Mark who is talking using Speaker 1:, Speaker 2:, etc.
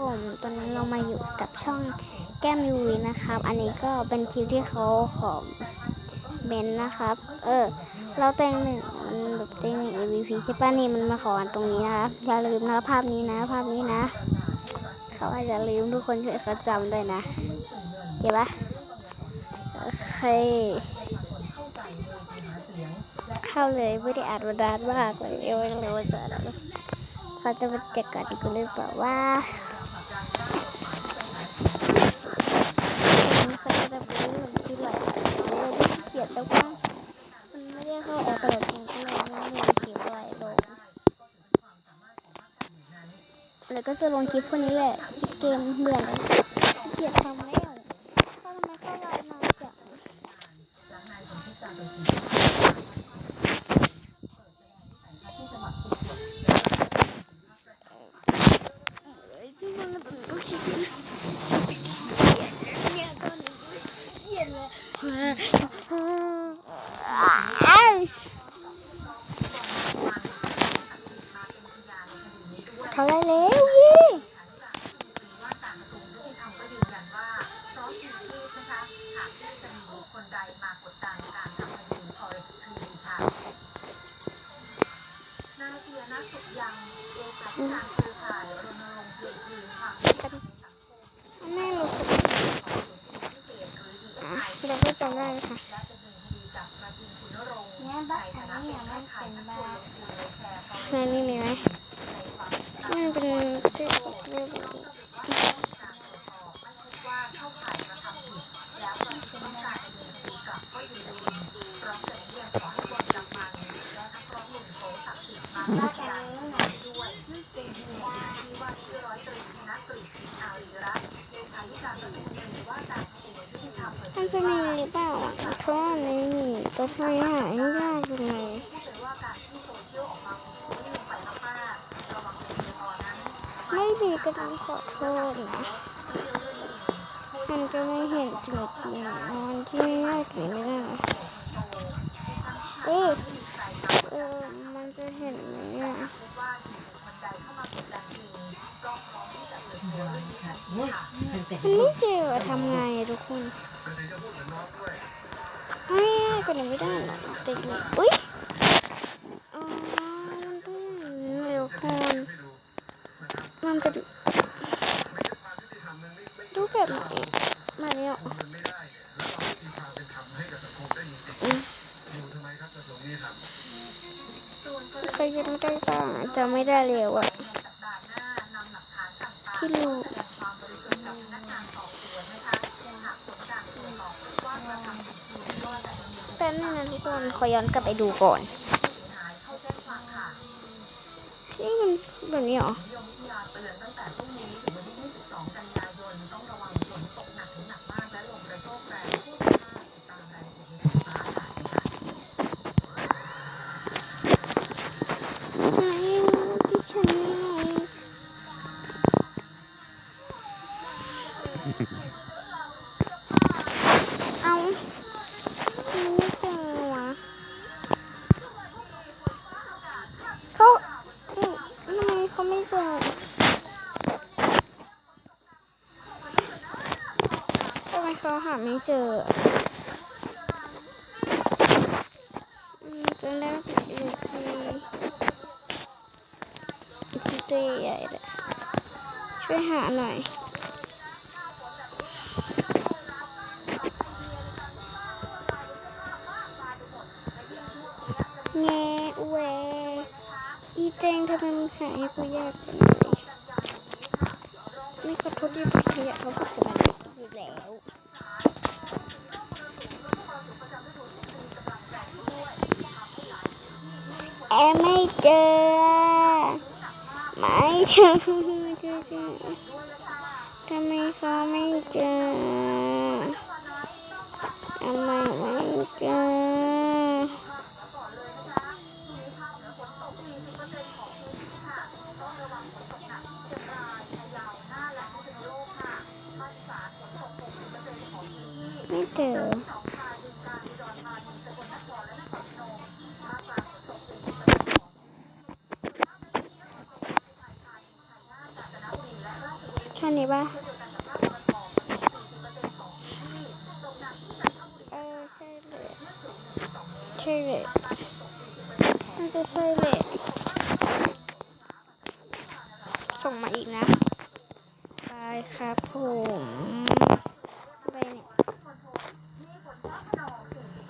Speaker 1: ผมตอนนี้เรามาอยู่กับช่องแก้มยูวีนะครับ อันนี้ก็เป็นคลิปที่เขาขอเบนนะครับ เออ เราเต็งหนึ่งมันแบบเต็งหนึ่ง MVP ใช่ป่ะนี่มันมาขอตรงนี้นะครับ อย่าลืมนะภาพนี้นะ ภาพนี้นะ เขาอาจจะลืมทุกคนช่วยเขาจำด้วยนะเห็นปะโอเคเข้าเลยไม่ได้อ่านมานานมากเลยเอวเลยว่าจะเขาจะมาจัดการกูเลยบอกว่าเขาจะแบบนี้เหมือนที่าว่า แอปอะไรจริงก็เลยไม่มีคลิปอะไรลงแล้วก็จะลงคลิปพวกนี้แหละ คลิปเกมเบื่อเลยเกียดทำแล้วเข้าทำไมเข้าไลน์นานจังเอ้ยจริงๆมันเป็นโอเคเนี่ยตอนนี้เย็นเลย เขาได้แล้วยี่แม่รู้สึกอะเราก็จำได้นะคะ
Speaker 2: เนี่ยบัตรอันนี้ยังไม่เป็นบัตร
Speaker 1: ในนี้มีไหม มันเป็นที่
Speaker 2: บัตรอันนี้น่ะ
Speaker 1: มันจะมีหรือเปล่าอะเพราะว่าในนี้ก็ทำหายากจังไม่ ดีก็ต้องขอโทษนะ มันจะไม่เห็นจริงๆนะมันที่ไม่ยากถึงไม่ได้เออเออมันจะเห็นไหมอะมันไม่เจออะทำไงทุกคนไม่ง่ายกว่านี้ไม่ได้หรอกติดเลยอุ้ยอ๋อมันต้องอย่างนี้เลยทุกคน มันเป็นรูแบบไหนมาเนี่ยใครจะไม่ได้บ้างอะจะไม่ได้เร็วอะที่รู้แต่นี่นะทุกคนขอย้อนกลับไปดูก่อน นี่มันแบบนี้เหรอไหนที่ฉันำไมเขาไม่เจอทำไมเขาหาไม่เจออืมจำได้ว่าเป็นเอซีเอซีตัวใหญ่เลยช่วยหาหน่อย อีเจงทำไมมึงหายให้กูยากจังเลยไม่ขอโทษที่ขยะเขาพูดกับมันอยู่แล้วแอมไม่เจอไม่เจอเจอเจอทำไมเขาไม่เจอทำไมไม่เจอ ไม่ เจอท่านี้ปะเออใช่เลยใช่เลยน่าจะใช่เลยส่งมาอีกนะไปครับผมอะไรเนี่ย